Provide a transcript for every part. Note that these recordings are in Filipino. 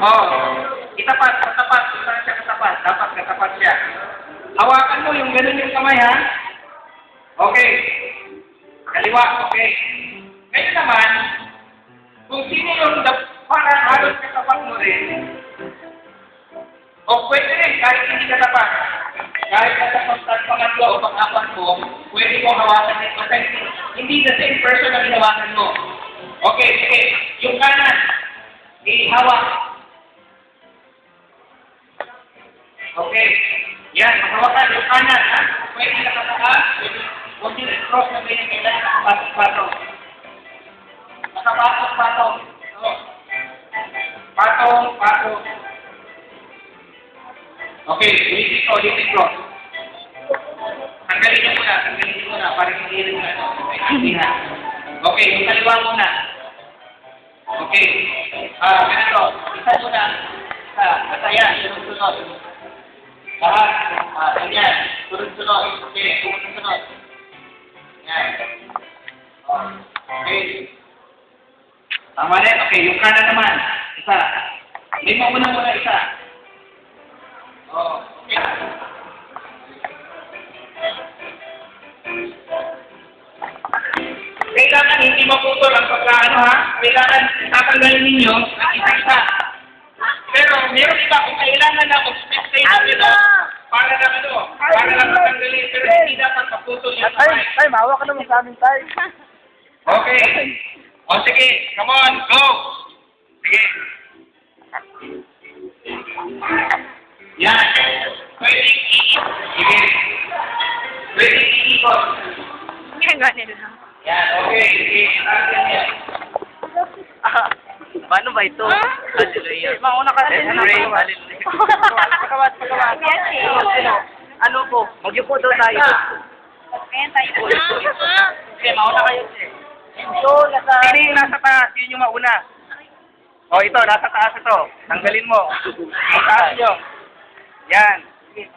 Oh, itapat, katapat, saan siya katapat. Dapat katapat siya. Hawakan mo yung ganun yung kamay, ha? Okay. Kaliwa, okay. Ngayon naman, kung sino yung da- para halos katapat mo rin, o pwede rin, kahit hindi katapat. Kahit katapat sa pangatlo o pang-apat mo, pwede mo hawakan. Basta hindi, hindi the same person ang hinawakan mo. Okay, sige. Yung kanan, ihawak. Okay. Yan, hawakan yung kanan. Ha? Pwede nakataas, pwede Huwag nyo i-cross na ganyan kailangan nakapatong-patong. Nakapatong-patong. So, patong-patong. Okay, ulitin ko, ulitin ko. Tanggalin nyo muna, tanggalin nyo muna, para hindi rin na ito. Okay, na. Yung kaliwa muna. Okay. Ah, ganito. Isa muna. Isa, basta yan, sunod-sunod. Lahat, ah, ganyan. Sunod-sunod. Okay, sunod-sunod. Okay. Tama rin. Okay, yung kanan naman. Isa. Lima muna muna isa. Oh, okay. Kailangan hindi maputol ang pagkaano ha. Kailangan tatanggalin ninyo ang isa-isa. Pero meron iba kung kailangan na mag-split kayo ng ito para lang ano, para lang matanggalin. Pero hindi dapat maputol yung Tay, kamay. tay, mawa ka naman sa amin, tay. Okay. O sige, come on, go. Sige. Yan. Pwede iikot. Sige. Pwede iikot. Ginagawa nila. Yan, okay. Sige, natin yan. Ba ito? Hallelujah. Mauna ka Ano pray. ba? Pagkawat, pagkawat. Yes, eh. Ano? Po? Magyupo daw tayo. Ayan tayo. Okay, mauna kayo. Ito, nasa... Sino yung nasa taas? Yun yung mauna. O ito, nasa taas ito. Tanggalin mo. Ang taas nyo. Yan. Eh,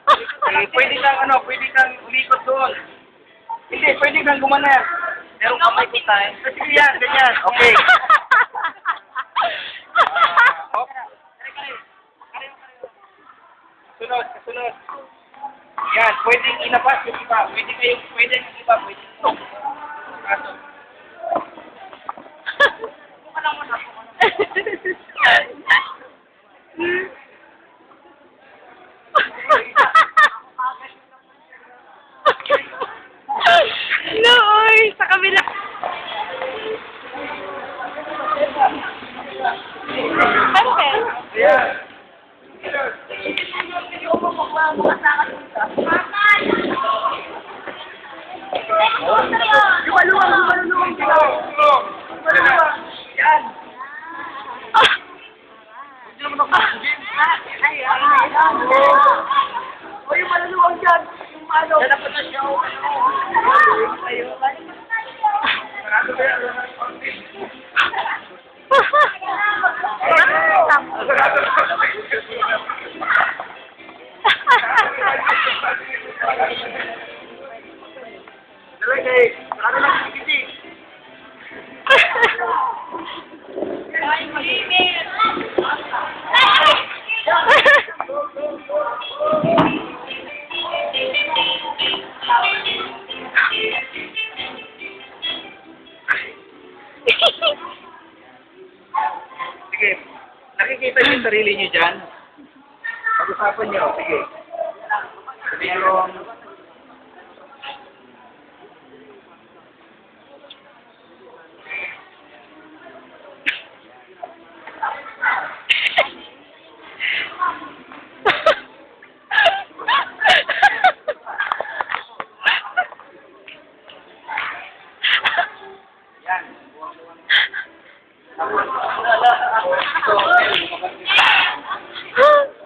pwede kang ano, pwede kang ulikot doon. Hindi, pwede kang gumanan. Pero kamay ko tayo. Sige yan, ganyan. Okay. Sunod, sunod. Yan, pwedeng ilabas yung iba. Pwede kayo, pwede yung iba, pwede ito. Kaso. no, oy, sa kabila. Ano? Yan. O yung maluluwang dyan. Yung ano. Yan ako na siya. Nakikita niyo sarili niyo dyan? Pag-usapan niyo. Sige. Merong... Yan. Thank.